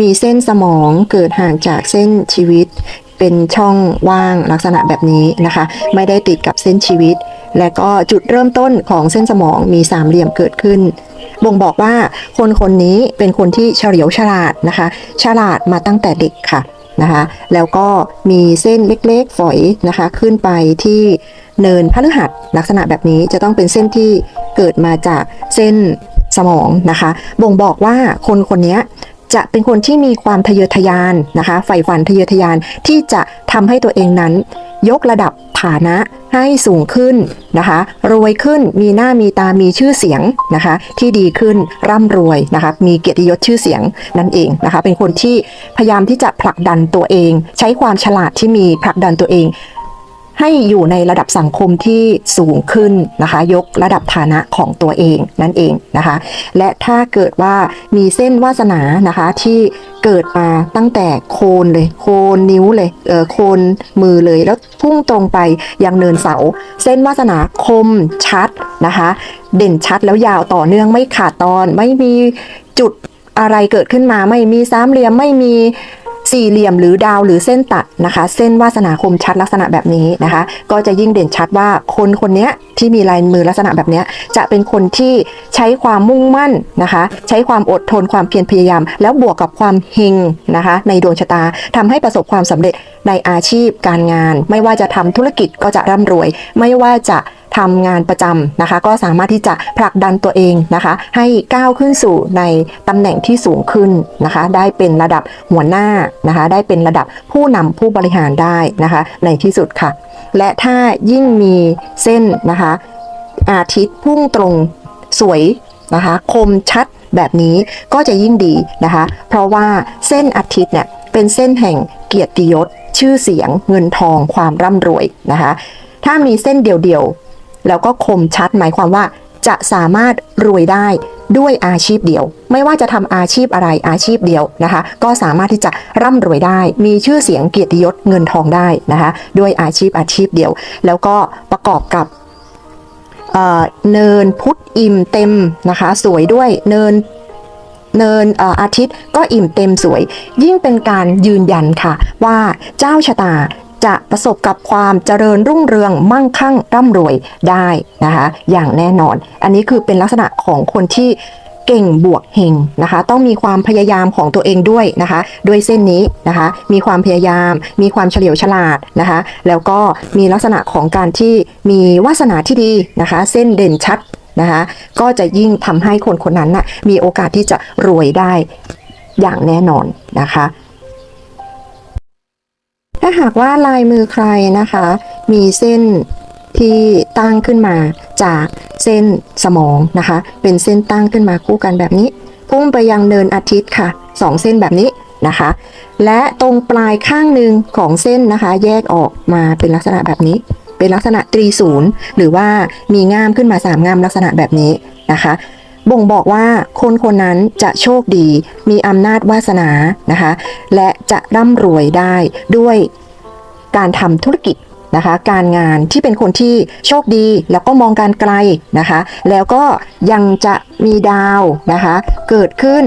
มีเส้นสมองเกิดห่างจากเส้นชีวิต เป็นช่องว่างลักษณะแบบนี้นะคะ ไม่ได้ติดกับเส้นชีวิต และก็จุดเริ่มต้นของเส้นสมองมีสามเหลี่ยมเกิดขึ้น บ่งบอกว่าคนคนนี้เป็นคนที่เฉลียวฉลาดนะคะ ฉลาดมาตั้งแต่เด็กค่ะนะคะแล้วก็มีเส้นเล็กๆฝอยนะคะ ขึ้นไปที่เนินพฤหัสลักษณะแบบนี้จะต้องเป็นเส้นที่เกิดมาจากเส้นสมองนะคะ บ่งบอกว่าคนคนนี้ จะเป็นคนที่มีความทะเยอทะยานนะคะใฝ่ฝันทะเยอทะยานที่จะทำให้ตัวเองนั้น ยกระดับฐานะให้สูงขึ้นนะคะ รวยขึ้นมีหน้ามีตามีชื่อเสียงนะคะ ที่ดีขึ้นร่ำรวยนะคะมีเกียรติยศชื่อเสียงนั่นเองนะคะ เป็นคนที่พยายามที่จะผลักดันตัวเอง ใช้ความฉลาดที่มีผลักดันตัวเอง ให้อยู่ในระดับสังคมที่สูงขึ้นนะคะ ยกระดับฐานะของตัวเองนั่นเองนะคะ และถ้าเกิดว่ามีเส้นวาสนานะคะที่เกิดมาตั้งแต่โคนเลย โคนนิ้วเลยเออโคนมือเลยแล้วพุ่งตรงไปยังเนินเสา เส้นวาสนาคมชัดนะคะ เด่นชัดแล้วยาวต่อเนื่องไม่ขาดตอนไม่มีจุดอะไรเกิดขึ้นมาไม่มีสามเหลี่ยมไม่มี สี่เหลี่ยมหรือดาวหรือเส้นตัดนะคะ เส้นวาสนาคมชัดลักษณะแบบนี้นะคะ ก็จะยิ่งเด่นชัดว่าคนคนนี้ที่มีลายมือลักษณะแบบนี้จะเป็นคนที่ใช้ความมุ่งมั่นนะคะ ใช้ความอดทนความเพียรพยายาม แล้วบวกกับความเฮงนะคะ ในดวงชะตาทำให้ประสบความสำเร็จในอาชีพการงาน ไม่ว่าจะทำธุรกิจก็จะร่ำรวย ไม่ว่าจะ ทำงานประจำนะคะ ก็สามารถที่จะผลักดันตัวเองนะคะ ให้ก้าวขึ้นสู่ในตำแหน่งที่สูงขึ้นนะคะ ได้เป็นระดับหัวหน้านะคะ ได้เป็นระดับผู้นำผู้บริหารได้นะคะ ในที่สุดค่ะ และถ้ายิ่งมีเส้นนะคะ อาทิตย์พุ่งตรงสวยนะคะ คมชัดแบบนี้ก็จะยิ่งดีนะคะ เพราะว่าเส้นอาทิตย์เนี่ยเป็นเส้นแห่งเกียรติยศ ชื่อเสียง เงินทองความร่ำรวยนะคะ ถ้ามีเส้นเดียวๆ แล้วก็คมชัดหมายความว่า จะสามารถรวยได้ด้วยอาชีพเดียว ไม่ว่าจะทำอาชีพอะไรอาชีพเดียวนะคะ ก็สามารถที่จะร่ำรวยได้ มีชื่อเสียงเกียรติยศเงินทองได้นะคะด้วยอาชีพอาชีพเดียว แล้วก็ประกอบกับเเนินพุทธอิ่มเต็มนะคะ สวยด้วยเนินเนินออาทิตย์ก็อิ่มเต็มสวย ยิ่งเป็นการยืนยันค่ะ ว่าเจ้าชะตา จะประสบกับความเจริญรุ่งเรืองมั่งคั่งร่ำรวยได้นะคะอย่างแน่นอน อันนี้คือเป็นลักษณะของคนที่เก่งบวกเฮงนะคะ ต้องมีความพยายามของตัวเองด้วยนะคะ ด้วยเส้นนี้นะคะ มีความพยายาม มีความเฉลียวฉลาดนะคะ แล้วก็มีลักษณะของการที่มีวาสนาที่ดีนะคะ เส้นเด่นชัดนะคะก็จะยิ่งทำให้คนคนนั้นน่ะมีโอกาสที่จะรวยได้อย่างแน่นอนนะคะ ถ้าหากว่าลายมือใครนะคะ มีเส้นที่ตั้งขึ้นมาจากเส้นสมองนะคะ เป็นเส้นตั้งขึ้นมาคู่กันแบบนี้ พุ่งไปยังเนินอาทิตย์ค่ะสองเส้นแบบนี้นะคะ และตรงปลายข้างหนึ่งของเส้นนะคะ แยกออกมาเป็นลักษณะแบบนี้ เป็นลักษณะตรีศูนย์หรือว่ามีง่ามขึ้นมาสามง่ามลักษณะแบบนี้นะคะ บ่งบอกว่าคนคนนั้นจะโชคดี มีอำนาจวาสนานะคะ และจะร่ำรวยได้ด้วยการทำธุรกิจนะคะ การงานที่เป็นคนที่โชคดีแล้วก็มองการไกลนะคะ แล้วก็ยังจะมีดาวนะคะ เกิดขึ้น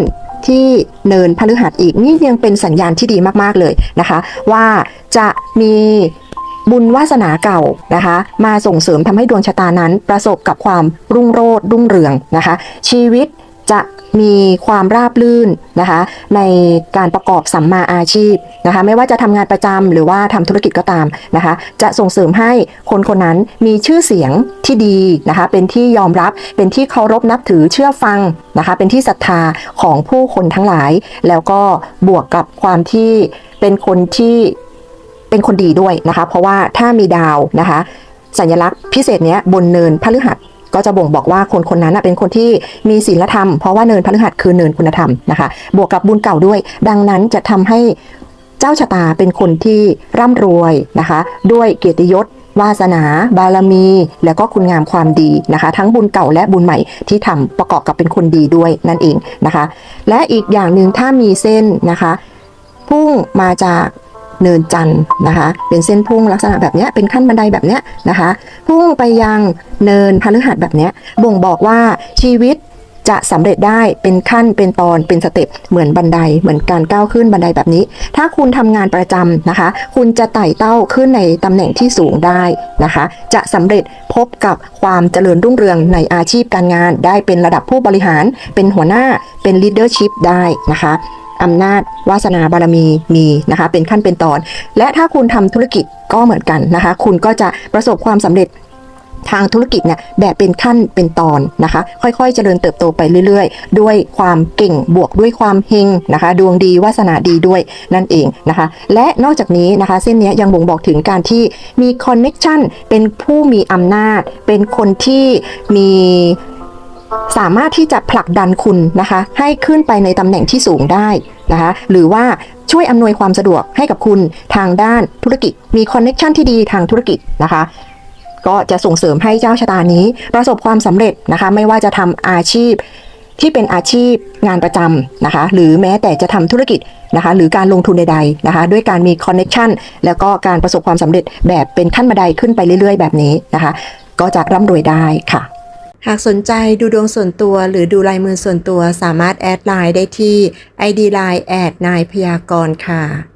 ที่เนินพฤหัสอีกนี่ยังเป็นสัญญาณที่ดีมาก ๆ เลยนะคะ ว่าจะมี บุญวาสนาเก่านะคะ มาส่งเสริมทำให้ดวงชะตานั้น ประสบกับความรุ่งโรจน์รุ่งเรืองนะคะ ชีวิตจะมีความราบรื่นนะคะ ในการประกอบสัมมาอาชีพนะคะ ไม่ว่าจะทำงานประจำหรือว่าทำธุรกิจก็ตามนะคะ จะส่งเสริมให้คนคนนั้นมีชื่อเสียงที่ดีนะคะ เป็นที่ยอมรับเป็นที่เคารพนับถือเชื่อฟังนะคะ เป็นที่ศรัทธาของผู้คนทั้งหลาย แล้วก็บวกกับความที่เป็นคนที่ เป็นคนดีด้วยนะคะ เพราะว่าถ้ามีดาวนะคะ สัญลักษณ์พิเศษเนี้ยบนเนินพฤหัสก็จะบ่งบอกว่าคนคนนั้นนะเป็นคนที่มีศีลธรรม เพราะว่าเนินพฤหัสคือเนินคุณธรรมนะคะ บวกกับบุญเก่าด้วย ดังนั้นจะทำให้เจ้าชะตาเป็นคนที่ร่ำรวยนะคะ ด้วยเกียรติยศวาสนา บารมี แล้วก็คุณงามความดีนะคะ ทั้งบุญเก่าและบุญใหม่ที่ทำประกอบกับเป็นคนดีด้วยนั่นเองนะคะ และอีกอย่างหนึ่งถ้ามีเส้นนะคะ พุ่งมาจาก เนินจันทร์นะคะ เป็นเส้นพุ่งลักษณะแบบนี้เป็นขั้นบันไดแบบนี้นะคะ พุ่งไปยังเนินพฤหัสแบบนี้บ่งบอกว่าชีวิตจะสำเร็จได้เป็นขั้นเป็นตอนเป็นสเต็ปเหมือนบันไดเหมือนการก้าวขึ้นบันไดแบบนี้ ถ้าคุณทำงานประจำนะคะ คุณจะไต่เต้าขึ้นในตำแหน่งที่สูงได้นะคะ จะสำเร็จพบกับความเจริญรุ่งเรืองในอาชีพการงาน ได้เป็นระดับผู้บริหาร เป็นหัวหน้าเป็น leadership ได้นะคะ อำนาจวาสนาบารมีมีนะคะเป็นขั้นเป็นตอน และถ้าคุณทำธุรกิจก็เหมือนกันนะคะ คุณก็จะประสบความสำเร็จทางธุรกิจเนี่ยแบบเป็นขั้นเป็นตอนนะคะ ค่อยๆ เจริญเติบโตไปเรื่อยๆ ด้วยความเก่งบวกด้วยความเฮงนะคะ ดวงดีวาสนาดีด้วยนั่นเองนะคะ และนอกจากนี้นะคะ เส้นนี้ยยังบ่งบอกถึงการที่มีคอนเน็ชันเป็นผู้มีอำนาจ เป็นคนที่มี สามารถที่จะผลักดันคุณนะคะ ให้ขึ้นไปในตำแหน่งที่สูงได้นะคะ หรือว่าช่วยอำนวยความสะดวกให้กับคุณทางด้านธุรกิจ มีคอนเน็ชันที่ดีทางธุรกิจนะคะ ก็จะส่งเสริมให้เจ้าชะตานี้ ประสบความสำเร็จนะคะ ไม่ว่าจะทำอาชีพที่เป็นอาชีพงานประจำนะคะ หรือแม้แต่จะทำธุรกิจนะคะ หรือการลงทุนใดๆนะคะ ด้วยการมีคอนเน็ชันแล้วก็การประสบความสำเร็จแบบเป็นขั้นบันไดขึ้นไปเรื่อยๆ แบบนี้นะคะ ก็จะร่ำรวยได้ค่ะ หากสนใจดูดวงส่วนตัวหรือดูลายมือส่วนตัวสามารถแอดไลน์ได้ที่ ID Line แอดนายพยากรค่ะ